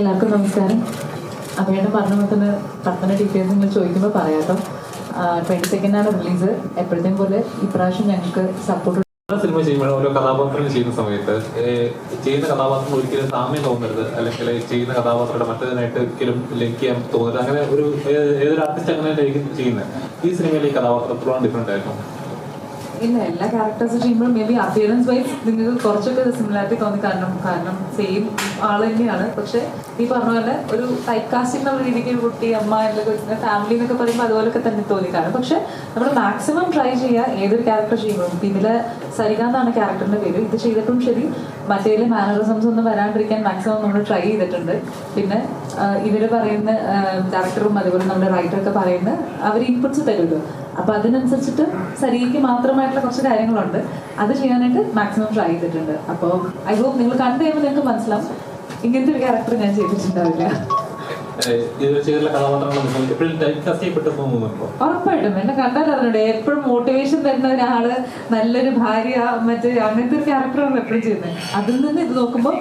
എല്ലാവർക്കും നമസ്കാരം. അഭയുടെ പറഞ്ഞ പോലെ തന്നെ പത്തന ഡീറ്റെയിൽസ് നിങ്ങൾ ചോദിക്കുമ്പോൾ പറയാട്ടോ. ട്വന്റി ആണ് റിലീസ് എപ്പോഴത്തെയും പോലെ ഇപ്രാവശ്യം ഞങ്ങൾക്ക് സപ്പോർട്ട് സിനിമ ചെയ്യുമ്പോൾ ഓരോ കഥാപാത്രങ്ങൾ ചെയ്യുന്ന സമയത്ത് ചെയ്യുന്ന കഥാപാത്രം ഒരിക്കലും സാമ്യം തോന്നരുത്. അല്ലെങ്കിൽ ചെയ്യുന്ന കഥാപാത്രങ്ങളുടെ മറ്റേതിനായിട്ട് ഒരിക്കലും ലിങ്ക് ചെയ്യാൻ തോന്നരുത്. അങ്ങനെ ഒരു ഏതൊരു ആർട്ടിസ്റ്റ് അങ്ങനെ ചെയ്യുന്നത്. ഈ സിനിമയിൽ ഈ കഥാപാത്രം എത്രയാണ് ഡിഫറെന്റ് ആയിരുന്നു. ഇല്ല എല്ലാ ക്യാരക്ടേഴ്സ് ചെയ്യുമ്പോഴും മേ ബി അപ്പിയറൻസ് വൈസ് നിങ്ങൾക്ക് കുറച്ചൊക്കെ സിമിലാരിറ്റി തോന്നി. കാരണം കാരണം സെയിം ആൾ തന്നെയാണ്. പക്ഷെ ഈ പറഞ്ഞ പോലെ ഒരു ടൈപ്പ് കാസ്റ്റിംഗ് എന്നുള്ള രീതിക്ക് ഒരു കുട്ടി അമ്മ എന്നൊക്കെ ഫാമിലി എന്നൊക്കെ പറയുമ്പോൾ അതുപോലൊക്കെ തന്നെ തോന്നി. കാരണം പക്ഷെ നമ്മൾ മാക്സിമം ട്രൈ ചെയ്യുക ഏതൊരു ക്യാരക്ടർ ചെയ്യുമ്പോഴും. ഇതിലെ സരിക എന്നാണ് ക്യാരക്ടറിന്റെ പേര്. ഇത് ചെയ്തിട്ടും ശരി. മറ്റേതിലെ മാനറിസംസ് ഒന്നും വരാണ്ടിരിക്കാൻ മാക്സിമം നമ്മൾ ട്രൈ ചെയ്തിട്ടുണ്ട്. പിന്നെ ഇവർ പറയുന്ന ഡയറക്ടറും അതുപോലെ നമ്മുടെ റൈറ്ററൊക്കെ പറയുന്ന അവർ ഇൻപുട്സ് തരുമല്ലോ. അപ്പൊ അതിനനുസരിച്ചിട്ട് സരിക്ക് മാത്രമായിട്ടുള്ള കുറച്ച് കാര്യങ്ങളുണ്ട്. അത് ചെയ്യാനായിട്ട് മാക്സിമം ട്രൈ ചെയ്തിട്ടുണ്ട്. അപ്പോൾ ഐ ഹോപ്പ് നിങ്ങൾ കണ്ടു കഴിയുമ്പോൾ നിങ്ങൾക്ക് മനസ്സിലാവും. ഇങ്ങനത്തെ ഒരു ക്യാരക്ടർ ഞാൻ ചെയ്തിട്ടുണ്ടാവില്ല. ഉറപ്പായിട്ടും. എന്നെ കണ്ടാൽ അറിഞ്ഞൂടെ. എപ്പോഴും മോട്ടിവേഷൻ തരുന്ന ഒരാൾ നല്ലൊരു ഭാര്യ മറ്റേ അങ്ങനത്തെ ഒരു ക്യാരക്ടറാണ് എപ്പോഴും ചെയ്യുന്നത്. അതിൽ നിന്ന് ഇത് നോക്കുമ്പോൾ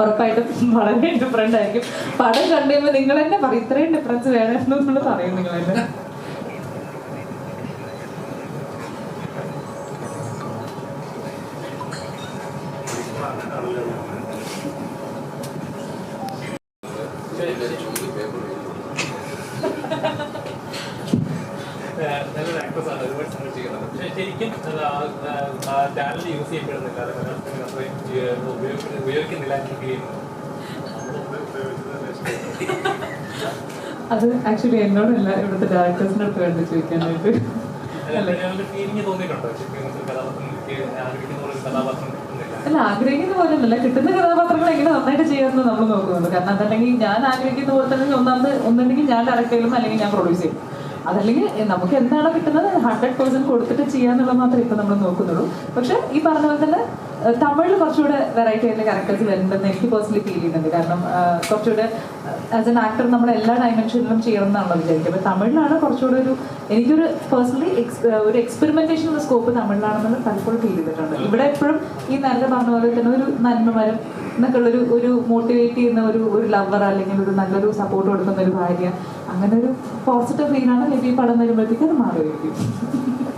ഉറപ്പായിട്ടും വളരെ ഡിഫറെന്റ് ആയിരിക്കും. പടം കണ്ടു കഴിയുമ്പോൾ നിങ്ങൾ തന്നെ പറയും ഇത്രയും ഡിഫറൻസ് വേണമെന്ന് പറയും നിങ്ങൾ തന്നെ നല്ലൊരു ആക്ട്രസ് ആണ് ഒരുപാട് സംരക്ഷിക്കുന്നത് പക്ഷെ ശരിക്കും ടാലന്റ് യൂസ് ചെയ്യപ്പെടുന്നില്ല ഉപയോഗിക്കുന്നില്ല അത് ആക്ച്വലി എന്നോടല്ല ഇവിടുത്തെ ഡയറക്ടേഴ്സിന്റെ അടുത്ത് വേണ്ടി ചോദിക്കാനായിട്ട് തോന്നിയിട്ടുണ്ടോ കഥാപാത്രം അല്ല ആഗ്രഹിക്കുന്ന പോലെ അല്ല കിട്ടുന്ന കഥാപാത്രങ്ങൾ എങ്ങനെ നന്നായിട്ട് ചെയ്യാമെന്ന് നമ്മൾ നോക്കുന്നുണ്ട്. കാരണം അതല്ലെങ്കിൽ ഞാൻ ആഗ്രഹിക്കുന്ന പോലെ തന്നെ ഒന്നാമത് ഒന്നുണ്ടെങ്കിൽ ഞാൻ ഡയറക്റ്റ് അല്ലെങ്കിൽ ഞാൻ പ്രൊഡ്യൂസ് ചെയ്യും. അതല്ലെങ്കിൽ നമുക്ക് എന്താണോ കിട്ടുന്നത് ഹൺഡ്രഡ് പേഴ്സെന്റ് കൊടുത്തിട്ട് ചെയ്യാന്നുള്ള മാത്രമേ ഇപ്പൊ നമ്മൾ നോക്കുന്നുള്ളൂ. പക്ഷെ ഈ പറഞ്ഞ പോലെ തന്നെ തമിഴിൽ കുറച്ചുകൂടെ വെറൈറ്റി ആയിട്ടുള്ള ക്യാരക്ടേഴ്സ് വരുന്നുണ്ടെന്ന് എനിക്ക് പേഴ്സണലി ഫീൽ ചെയ്യുന്നുണ്ട്. കാരണം കുറച്ചുകൂടെ ആസ് എൻ ആക്ടർ നമ്മൾ എല്ലാ ഡയമെൻഷനിലും ചെയ്യണം എന്നാണല്ലോ വിചാരിക്കുക. അപ്പൊ തമിഴിലാണ് കുറച്ചുകൂടെ ഒരു എനിക്കൊരു പേഴ്സണലി ഒരു എക്സ്പെരിമെന്റേഷൻ ഉള്ള സ്കോപ്പ് തമിഴിലാണെന്ന് പലപ്പോഴും ഫീൽ ചെയ്തിട്ടുണ്ട്. ഇവിടെ എപ്പോഴും ഈ നേരത്തെ പറഞ്ഞ പോലെ തന്നെ ഒരു നന്മമരം എന്നൊക്കെ ഉള്ളൊരു ഒരു മോട്ടിവേറ്റ് ചെയ്യുന്ന ഒരു ഒരു ലവർ അല്ലെങ്കിൽ ഒരു നല്ലൊരു സപ്പോർട്ട് കൊടുക്കുന്ന ഒരു ഭാര്യ അങ്ങനെ ഒരു പോസിറ്റീവ് ഫീലാണ് മേ പടം വരുമ്പോഴത്തേക്ക് അത് മാറുമായിരിക്കും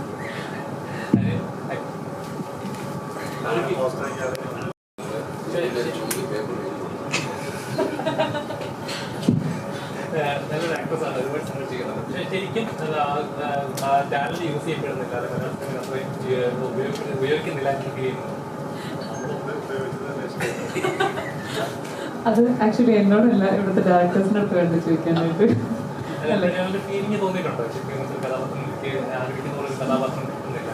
ശരിക്കും യൂസ്. അത് ആക്ച്വലി എന്നോടല്ല ഇവിടുത്തെ ഡയറക്ടേഴ്സിനടുത്ത് വേണ്ടി ചോദിക്കാനായിട്ട്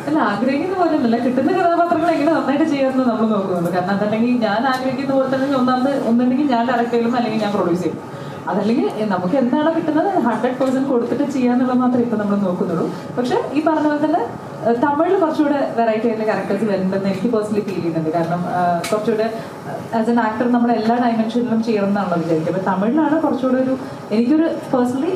അല്ല, ആഗ്രഹിക്കുന്ന പോലെ അല്ല കിട്ടുന്ന കഥാപാത്രങ്ങൾ എങ്ങനെ നന്നായിട്ട് ചെയ്യാമെന്ന് നമ്മൾ നോക്കുന്നുണ്ട്. കാരണം അതല്ലെങ്കിൽ ഞാൻ ആഗ്രഹിക്കുന്ന പോലെ തന്നെ ഒന്നാമത് ഒന്നുണ്ടെങ്കിൽ ഞാൻ ഡയറക്റ്റ് അല്ലെങ്കിൽ ഞാൻ പ്രൊഡ്യൂസ് ചെയ്യും. അതല്ലെങ്കിൽ നമുക്ക് എന്താണോ കിട്ടുന്നത് ഹൺഡ്രഡ് പേഴ്സെന്റ് കൊടുത്തിട്ട് ചെയ്യാന്നുള്ള മാത്രമേ ഇപ്പൊ നമ്മൾ നോക്കുന്നുള്ളൂ. പക്ഷെ ഈ പറഞ്ഞ പോലെ തന്നെ തമിഴിൽ കുറച്ചുകൂടെ വെറൈറ്റി ആയിട്ടുള്ള ക്യാരക്ടേഴ്സ് വരുന്നുണ്ടെന്ന് എനിക്ക് പേഴ്സണലി ഫീൽ ചെയ്യുന്നുണ്ട്. കാരണം കുറച്ചുകൂടെ ആസ് എൻ ആക്ടർ നമ്മൾ എല്ലാ ഡയമെൻഷനിലും ചെയ്യണം എന്നാണല്ലോ വിചാരിക്കുക. അപ്പൊ തമിഴിലാണ് കുറച്ചുകൂടെ ഒരു എനിക്കൊരു പേഴ്സണലി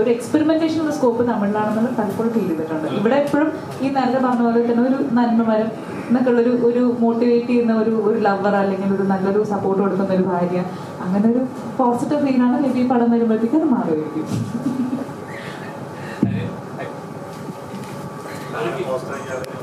ഒരു എക്സ്പെരിമെന്റേഷൻ ഉള്ള സ്കോപ്പ് തമിഴിലാണെന്ന് പലപ്പോഴും ഫീൽ ചെയ്തിട്ടുണ്ട്. ഇവിടെ എപ്പോഴും ഈ നേരത്തെ പറഞ്ഞ പോലെ തന്നെ ഒരു നന്മമരം എന്നൊക്കെ ഉള്ളൊരു ഒരു മോട്ടിവേറ്റ് ചെയ്യുന്ന ഒരു ഒരു ലവർ അല്ലെങ്കിൽ ഒരു നല്ലൊരു സപ്പോർട്ട് കൊടുക്കുന്ന ഒരു ഭാര്യ അങ്ങനെ ഒരു പോസിറ്റീവ് ഫീലാണ് മേ ബി പടം വരുമ്പോഴത്തേക്ക് അത് മാറുമായിരിക്കും Thank you.